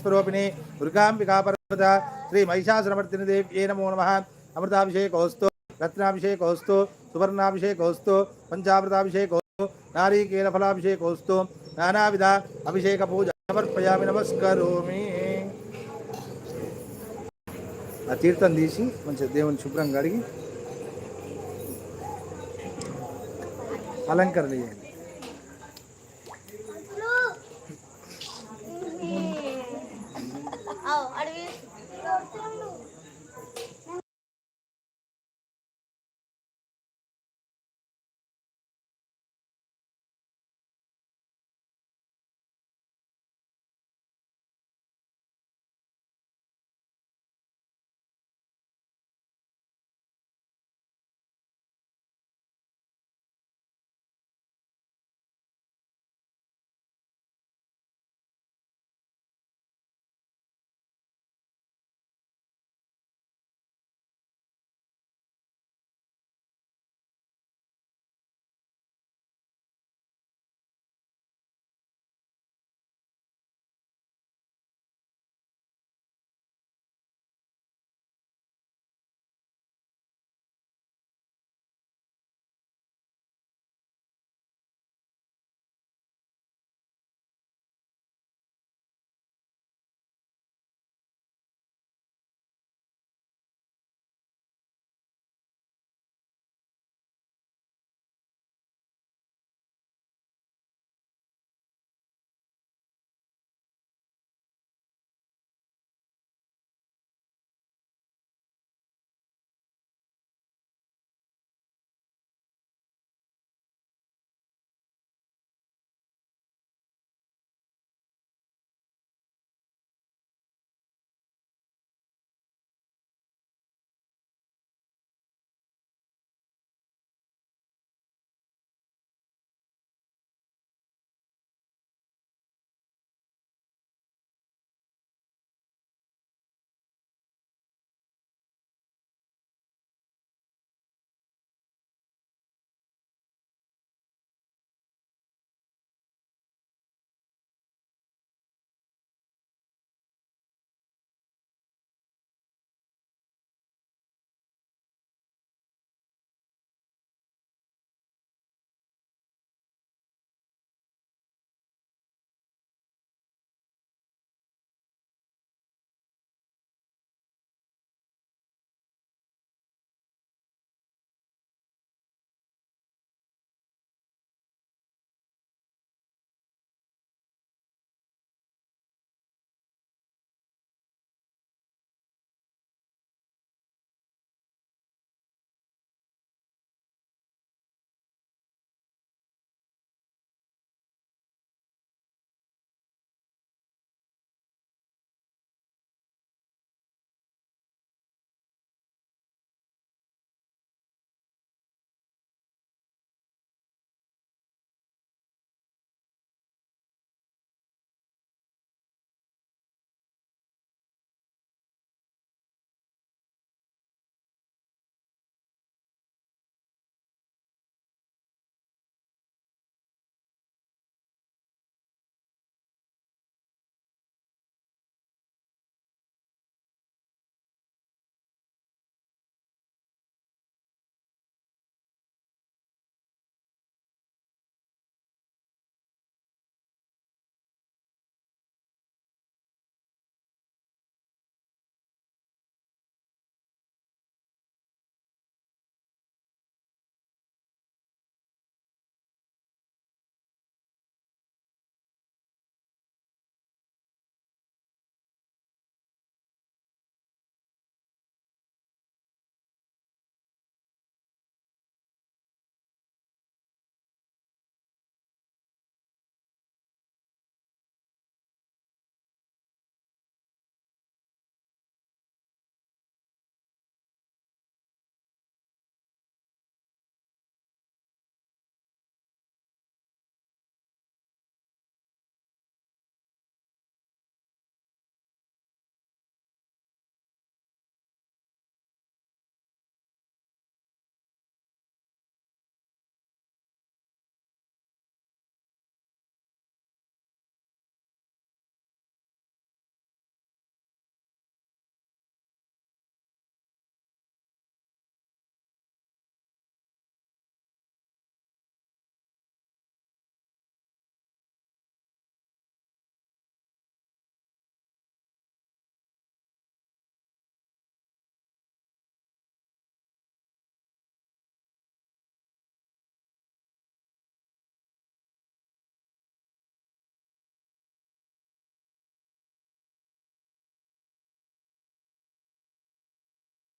स्वरूपिणी दुर्गाम्बिका पर्वत श्री महिषासुरमर्दिनि देव्ये नमो नमः अमृताभिषेकोऽस्तु रत्नाभिषेकोऽस्तु सुवर्णाभिषेकोऽस्तु पञ्चामृताभिषेकोऽस्तु नारीकेलफलाभिषेकोऽस्तु नानाविध अभिषेकपूजा సమర్పయామి నమస్కరోమి ఆ తీర్థం తీసి మంచిగా దేవుని శుభ్రంగా అడిగి అలంకరణ చేయండి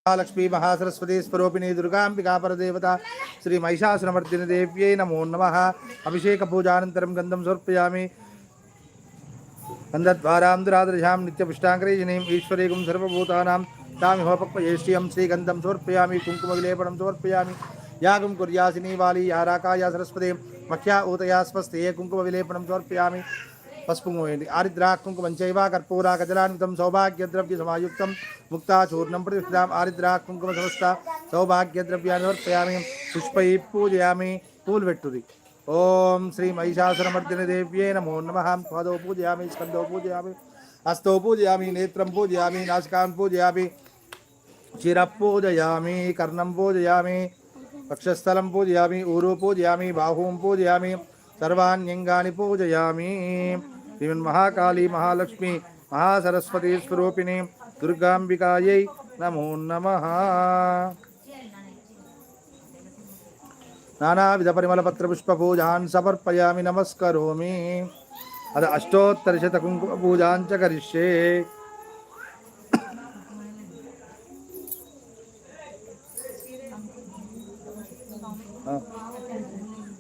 महालक्ष्मी, महासरस्वती, स्वरूपिणी दुर्गांबिका परदेवता, श्री महिषासुरमर्दिनि देव्यै नमो नमः। अभिषेकपूजानन्तरं गन्धं समर्पयामि। गन्धद्वारां दुरादृशां नित्यपुष्टाङ्करेजनीम् ईश्वरीगुं सर्वभूतानां तामिहोपक्वयेष्यं श्रीगन्धं समर्पयामि। कुङ्कुमविलेपनं समर्पयामि। यागं कुर्यासिनी, वाली या राकाया सरस्वती, मख्या, ऊतया स्वस्ते कुङ्कुमविलेपनं समर्पयामि। पशुपंग आरिद्राक्षं कुमंचैव कर्पूरा कजलान्वितं सौभाग्यद्रव्यसमायुक्तं मुक्ताचूर्णं प्रतिष्ठाम् आरिद्राक्षुङ्कुमसमस्ता सौभाग्यद्रव्याणि समर्पयामि पुष्पैः पूजयामि। पूलवेट्टुरि ओम श्री महिषासुरमर्दिन देव्ये नमो नम। पादौ पूजयामि, स्कन्दौ पूजयामि, हस्तौ पूजयामि, नेत्रं पूजयामि नासिकां पूजयामि शिरः पूजयामि, कर्णं पूजयामि, वक्षस्थलं पूजया ऊरु पूजयामि, बाहूं पूजया सर्वाण्यंगा पूजयामी। శ్రీమన్మహాకాళీ మహాలక్ష్మి మహాసరస్వతీ స్వరూపిణి దుర్గాంబికాయై నమో నమ నానావిధ పరిమళపత్ర పుష్ప పూజాన్ సమర్పయామి నమస్కరోమి అద అష్టోత్తరశత కుంకుమ పూజాంచ కరిష్యే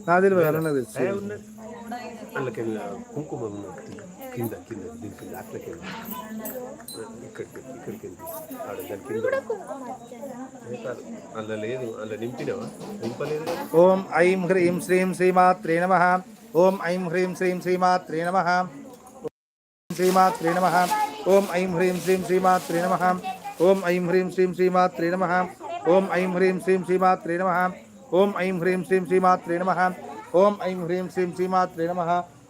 నాకు తెలియదు తెలుసు అందుకెళ్ళి కుంకుమ కింద కింద దీని అట్లకి ఇక్కడికి ఇక్కడికి ఆడ దాని కింద. ఏ అందులో లేదు అందులో నింపినవా? నింపలేదు ఓం ఐం హ్రీం శ్రీం శ్రీమాత్రే నమ. ఓం ఐం హ్రీం శ్రీం శ్రీమాత్రే నమ. శ్రీమాత్రే నమ. ఓం ఐం హ్రీం శ్రీం శ్రీమాత్రే నమ. ఓం ఐం హ్రీం శ్రీం శ్రీమాత్రే నమ. ఓం ఐం హ్రీం శ్రీం శ్రీమాత్రే నమ. ఓం ఐం హ్రీం శ్రీం శ్రీమాత్రే నమ. ओम ऐं ह्रीं श्रीं श्रीमात्रे नमः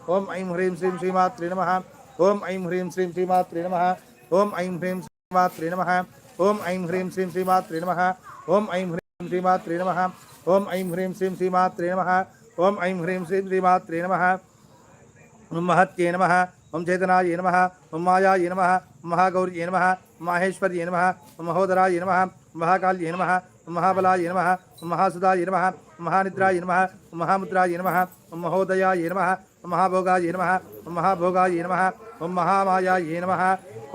ओम ऐं ह्रीं श्रीं श्रीमात्रे नमः ओम ऐं ह्रीं श्रीं श्रीमात्रे नमः ओम ऐं ह्रीं श्रीमात्रे नमः ओम ऐं ह्रीं श्रीं श्रीमात्रे नमः ओम ऐं ह्रीं श्रीमात्रे नमः ओम ऐं ह्रीं श्रीं श्रीमात्रे नमः ओम ऐं ह्रीं श्रीं श्रीमात्रे नमः ओम महत्ये नमः ओम चेतनाय नमः ओम मायाय नमः महागौर्ये नमः माहेश्वर्ये नमः महोदराय नमः महाकाल्ये नमः महाबलाय नमः महासुदाय नमः महानिद्राय नम, महामुद्राय नम, महोदयाय नम, महाभोगाय नम महाभोगाय नम ओं महामायाय नम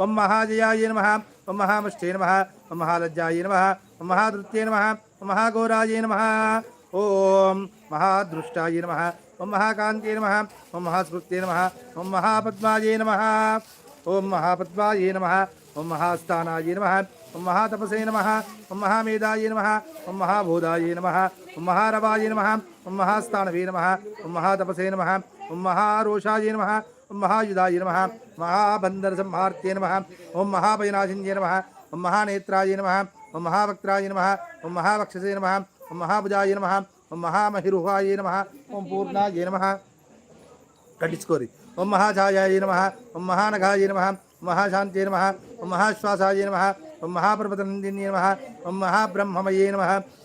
ओं महाजयाय नम ओं महामुष्टे नम ओं महालज्जाय नम ओं महादृत्ये नम ओं महाघोराय नम ओं महादृष्टाय नम ओं महाकान्त्ये नम ओं महास्मृत्ये नम ओं महापद्माय नम ओं महापद्माय नम ओं महास्थानाय नम ओं महातपसे नम ओं महामेधाय नम ओं महाभूताय नम ओं महारवाय नम ओं महास्तानवे नम ओं महातपसे नम ओं महारोषाय नम ओं महायुधाय नम महाबंधनसंहार्त्ये नम ओं महाभयनाशिन्ये नम ओं महानेत्राय नम ओं महावक्त्राय नम ओं महावक्षसे नम ओं महाभुजाय नम ओं महामहिरुहाय नम ओं पूर्णाय नम। कटिस्कोरी ओं महाछायाय नम ओं महानघाय नम महाशाते नम ओं महाश्वासाय नम ओम महाप्रबतनंदिनी नम ओम महाब्रह्ममये नम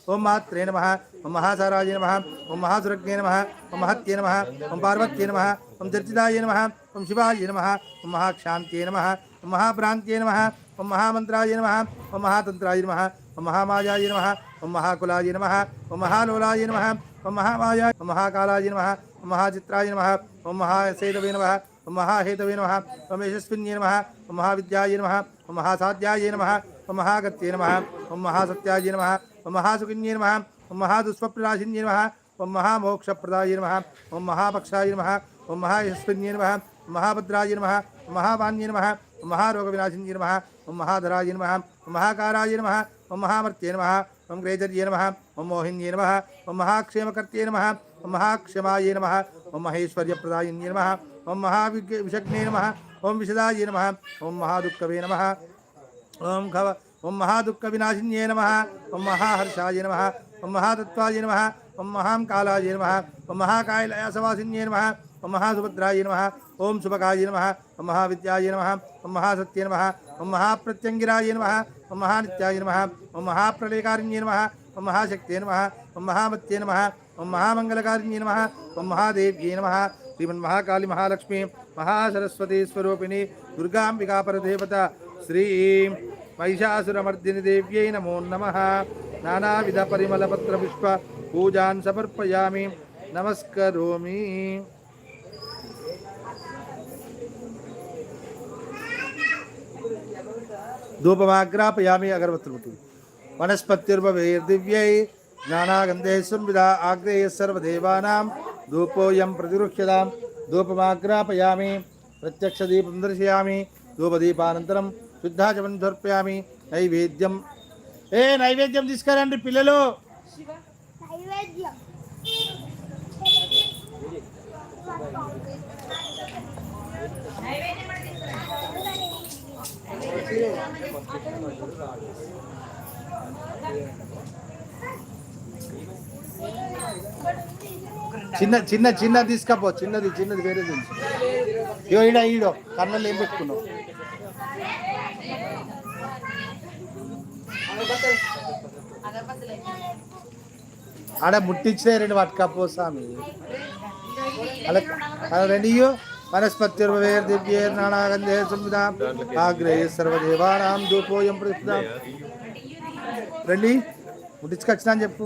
ओम मात्रे नम ओम महासाराज नम ओम महासुरज्ञे नम ओम महत्ये नम ओम पार्वत्ये नम ओम चर्चिताय नम ओम शिवाय नम ओम महाक्षांत्ये नम ओम महाप्रांत्ये नम ओम महामंत्राय नम ओम महातंत्राय नम ओम महामायाय नम ओम महाकुलाय नम ओम महालोलाय नम ओम महामायाय ओम महाकालाय नम ओम महाचित्राय नम ओम महासेतवे नम ओम महाहेतवे नम ओम यशस्विन्ये नम ओम महाविद्याय नम ओम महासाध्याय नम ओम महागत्ये नम ओम महासत्याय नम ओम महासुकिन्ये नम ओम महादुस्वप्नराशिन्ये नम ओम महामोक्षप्रदाय नम ओम महापक्षाय नम ओम महायशस्विन्ये नम ओम महाभद्राय नम ओम महावान्ये नम ओम महारोगविनाशिन्ये नम ओम महाधराय नम ओम महाकाराय नम ओम महामर्त्ये नम ओम ग्रेजर्ये नम ओम मोहिन्ये नम ओम महाक्षेमकर्त्ये नम ओम महाक्षमाय नम ओम महेश्वर्यप्रदाय नम ओम महाविषग्ने नम ओम विशदाय नम ओं महादुख नम ओं खव ओं महादुक्कविनाशिन्ये नम ओं महाहर्षाय नम ओं महातत्वाय नम ओं महां कालाय नम ओं महाकायलयासवासिन्ये नम ओं महासुभद्राय नम ओं शुभकाय नम ओं महाविद्याय नम ओं महासत्ये नम ओं महाप्रत्यङ्गिराय नम ओं महानित्याय नम ओं महाप्रलयकारिण्ये नम ओं महाशक्त नम ओं महामत्ये नम ओं महामङ्गलकारिण्ये नम ओं महादेव्ये नम श्रीमन्महाकाली महालक्ष्मी ఓం మహాశక్తే నమ ఓం మహామత్యే నమ ఓం మహామంగళకారిణ్యే నమ ఓం మహాదేవ్యే నమ శ్రీమన్మహాకాళి మహాలక్ష్మి మహాసరస్వతి స్వరూపిణి దుర్గాంబికా పరదేవత శ్రీ మహిషాసురమర్దిని దేవ్యై నమో నమ నానావిధ పరిమళపత్ర పుష్ప పూజాన్ సమర్పయామి నమస్కరోమి ధూపమాగ్రాపయామి అగరబత్తులు ముట్టింది वनस्पतिर्भवेर्दिव्यै ज्ञानागन्धैः संविदा आग्रेयः सर्वदेवानां धूपोऽयं प्रतिरुह्यतां धूपमाग्रापयामि प्रत्यक्षदीपं दर्शयामि धूपदीपानन्तरं శుద్ధాచమని సమర్పయామి నైవేద్యం ఏ నైవేద్యం తీసుకురండి పిల్లలు నైవేద్యం చిన్న చిన్న చిన్న తీసుకపో చిన్నది చిన్నది వేరే తెలుసు ఇయో ఈడ ఈడో కన్నులు ఏం పెట్టుకున్నావు? ఆడ ముట్టించే రెండు పట్టుకపో స్వామి. అలా రెండు ఇయ్యో. వనస్పతిర్వేర్ దివ్యేర్ నానాగంధే సంవిధా ఆగ్రే సర్వదేవానాం ధూపోయం ప్రస్తుతం రండి ముట్టించుకొచ్చినా అని చెప్పు.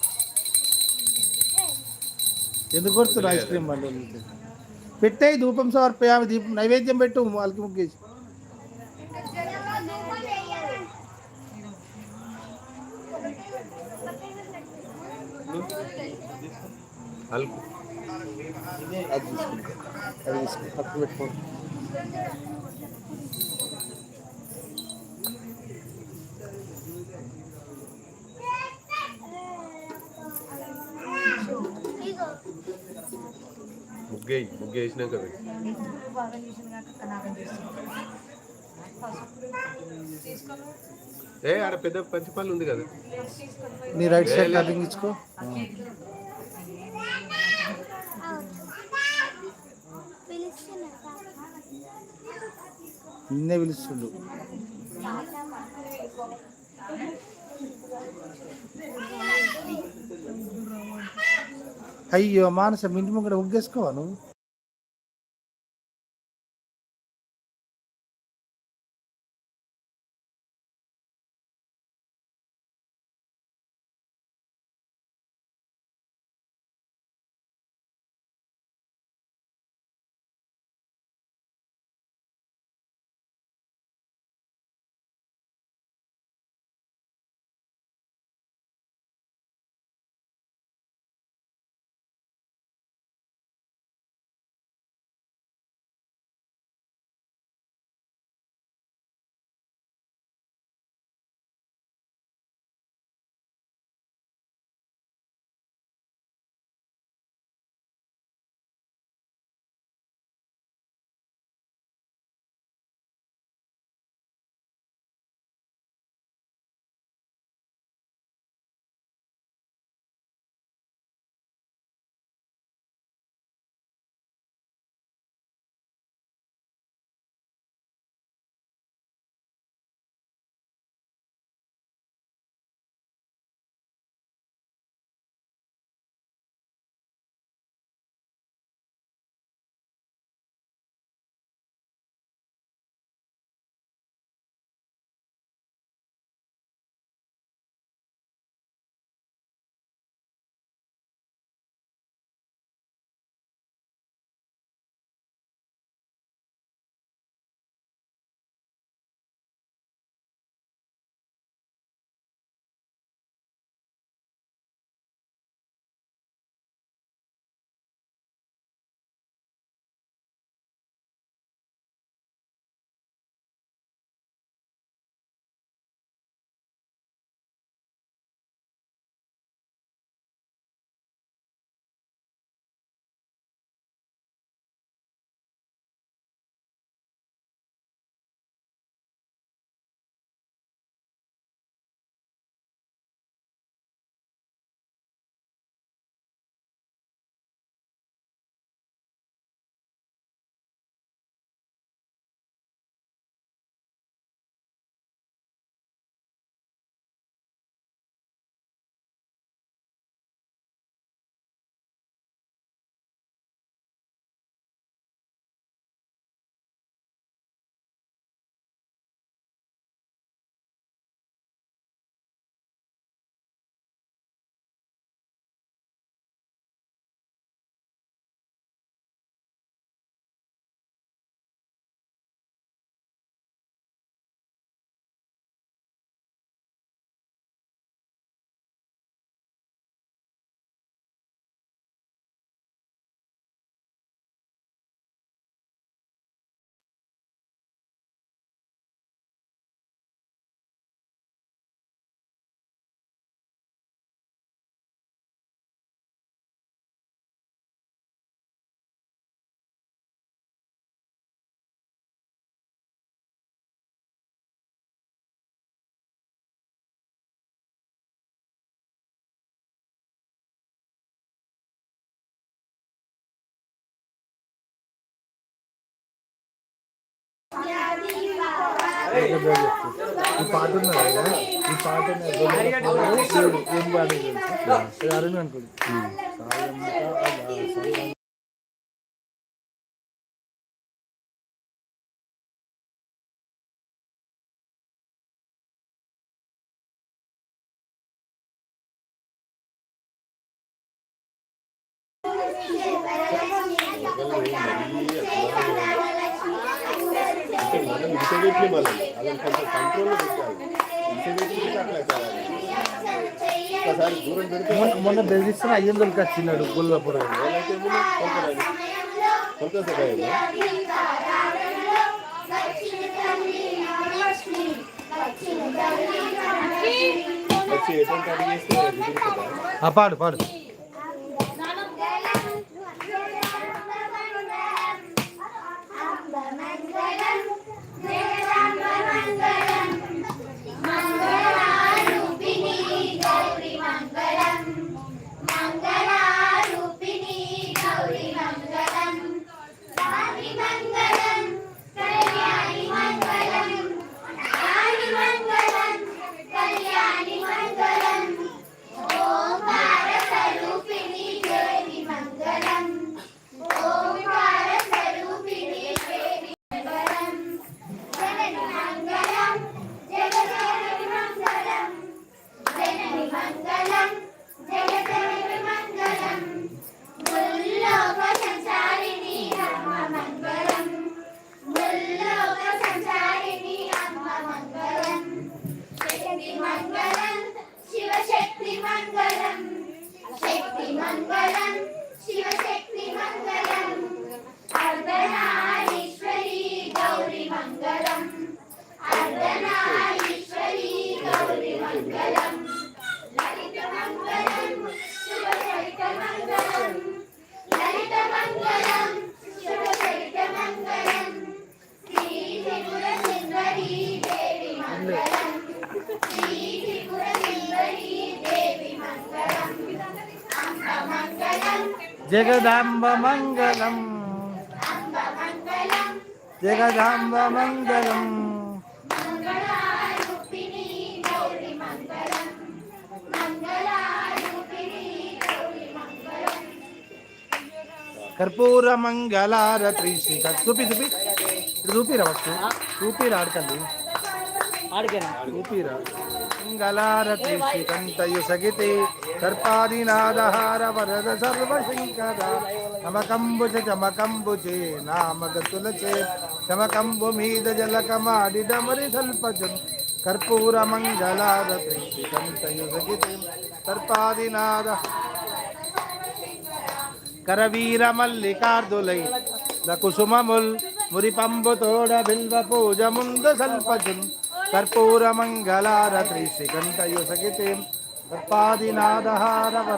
ఎందుకు కొడుతున్నారు ఐస్ క్రీమ్ బండి పెట్టాయి ధూపం సమర్పయామి దీపం నైవేద్యం పెట్టు వాళ్ళకి ముగ్గేసి. అది తీసుకుంటా. అది తీసుకుంటా. పక్కన పెట్టుకోండి ముగ్గేయి ముగ్గేసినాక పెట్టు. ఏ ఆడ పెద్ద పంచిపల్లి ఉంది కదా. నీ రైట్ సైడ్ కటింగ్ ఇచ్చుకో. నిన్నే పిలుస్తుండు. అయ్యో మానసం ఇంటి ముంగడ ఉగ్గేసుకోవా నువ్వు? ఈ పాట ఉన్నది కదా? ఈ పాట ఉన్నది. దేవుడు ఏం పాట తెలుసు అరుణ్ అనుకోండి కానీ ఐదు వందలకి వచ్చినాడు గుల్లపుర పాడు పాడు. జగదాంబ మంగళం జగదాంబ మంగళం కర్పూర మంగళారతి చూపి చూపి. చూపిరా ఫస్ట్ చూపిరా ఆడకండి. ఆడికేనా? చూపిరా. మంగళారతి శ్రీకంతయు సగితే सर्पादिनादहार वरद सर्वशङ्करा नमकम्बुज चमकम्बुजे नामगतुलचे चमकम्बुमीदजलकमाडिडमरिसल्पजम् कर्पूरमङ्गलारतुष्टिकं तयुसगितिं सर्पादिनाद करवीरमल्लिकार्दुलै लकुसुममुल् मुरिपम्बुतोडबिल्वपूजमुन्दसल्पजुम् कर्पूरमङ्गलारत्रिशिखण्डयुसगितिम् కంతయు సగితే సర్పాదినాద కరవీర మల్లికార్దులై కుసుమముల్ మురిపంబు తోడ బిల్వ పూజ ముందు సల్పజున్ కర్పూర మంగళారత్రి శ్రీకంఠయు సగితే కర్పాదినాదహార వరద సర్వ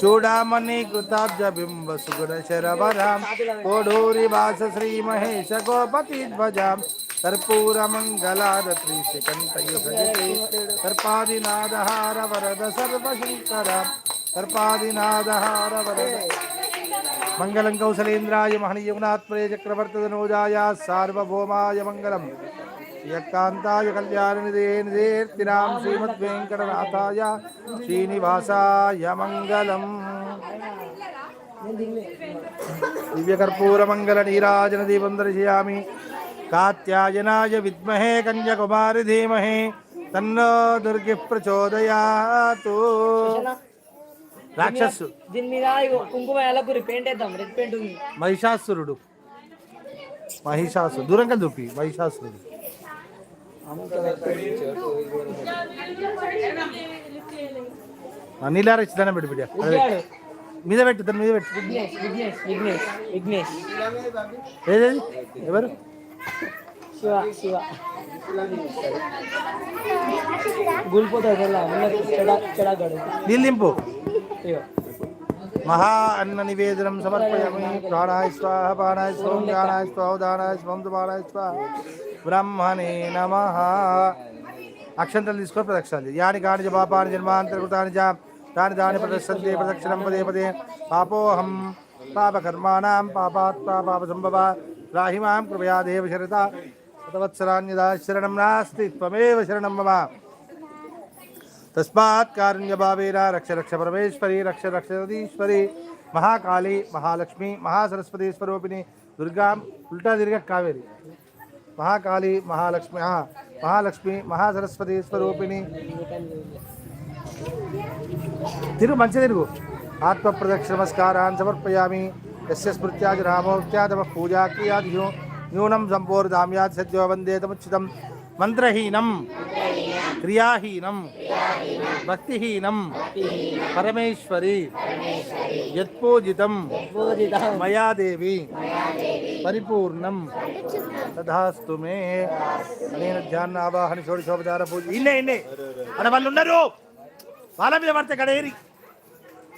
చూడామణి కృతాబ్జ బింబ సుగుణ శరవరాం కోడూరి వాస శ్రీ మహేశ గోపతి ధ్వజాం కర్పూర మంగళారత్రి శ్రీకంఠయు సగితే కర్పాదినాదహార వరద సర్వశంకరాం కర్పాదినాదహార వరద మంగళం కౌసలేంద్రాయ మహనీయగుణాత్మనే చక్రవర్తనోజాయ సార్వభౌమాయ మంగళం यत्कान्ताय कल्याणनिधे निधेर्तिरां श्रीमद्वेङ्कटनाथाय श्रीनिवासाय मङ्गलम् दिव्यकर्पूरमङ्गलनीराजनदीपं दर्शयामि कात्यायनाय विद्महे कन्याकुमारि धीमहि तन्नो दुर्गिः प्रचोदयातु రాక్షసు దీని మీద కుంకుమ ఎలపురి పెయింట్ వేద్దాం రెడ్ పెయింట్ మహిషాసురుడు మహిషాసు దూరంగా చూపి మహిషాసురుడు నీళ్ళారా ఇచ్చి దాన్ని పెట్టు బిడ్డ. మీద పెట్టు దాని మీద పెట్టు. ఏదేది? ఎవరు? నిల్లింపు మహా అన్న నివేదనం సమర్పయామి. ప్రాణాయ స్వాహ పాణాయ స్వం ప్రాణాయ స్వాహ దానాయ స్వం స్వాహ. బ్రహ్మణే నమ అక్షంతలు తీసుకొని ప్రదక్షిణాలు చేయి. యాని కాని చ పాపాని జన్మాంతర్కృతాని చ తాని దాని ప్రదర్శంతే ప్రదక్షిణం పదే పదే పాపోహం పాపకర్మాణం పాపాత్మా పాప సంభవ రాహి మాం కృపయా దేవ శరత శతవత్సరాన్యదా శరణం నాస్తి త్వమేవ శరణం మమ తస్మాత్ కారుణ్యభావేన రక్ష రక్ష పరమేశ్వరి రక్ష రక్ష జగదీశ్వరి మహాకాళి మహాలక్ష్మి మహాసరస్వతి స్వరూపిణి దుర్గా ఉల్టా తిరిగ కావేరి మహాకాళి మహాలక్ష్మి ఆ, మహాలక్ష్మి మహాసరస్వతి స్వరూపిణి తిరుగు మంచి తిరుగు ఆత్మ ప్రదక్షిణ నమస్కారాన్ని సమర్పయామి యస్య స్మృత్యాది రామోత్యాదమ పూజా క్రియాదిహ్యో న్యూనం సంపూర్దామ్యాది సద్యో వందే తముచితం మంత్రహీనం క్రియాహీనం భక్తిహీనం పరమేశ్వరి యత్పూజితం పూజితం పరిపూర్ణం తథాస్తు మే. నేను ధ్యాన ఆవాహన షోడశోపచార పూజ. ఇన్నే ఇన్నే. అక్కడ వాళ్ళు ఉన్నారు. వాళ్ళ మీద పడితే కడేరి.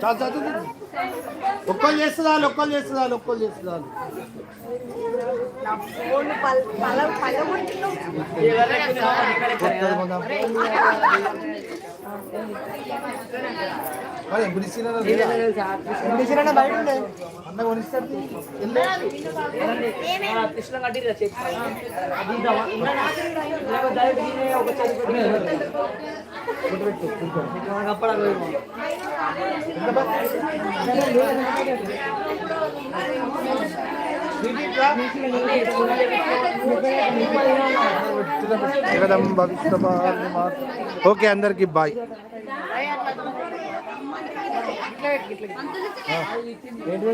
咋咋咋 ఒక్కళ్ళు చేస్తే చాలు ఒక్కళ్ళు చేస్తే చాలు ఒక్కళ్ళు చేస్తే చాలు. అన్న కొనిస్తారు ఒక చెక్ పెట్టి మనకు అప్పడా పోయేమో. జగదం భవిష్యవాణి మాత. ఓకే అందరికి బాయ్ ఏంటి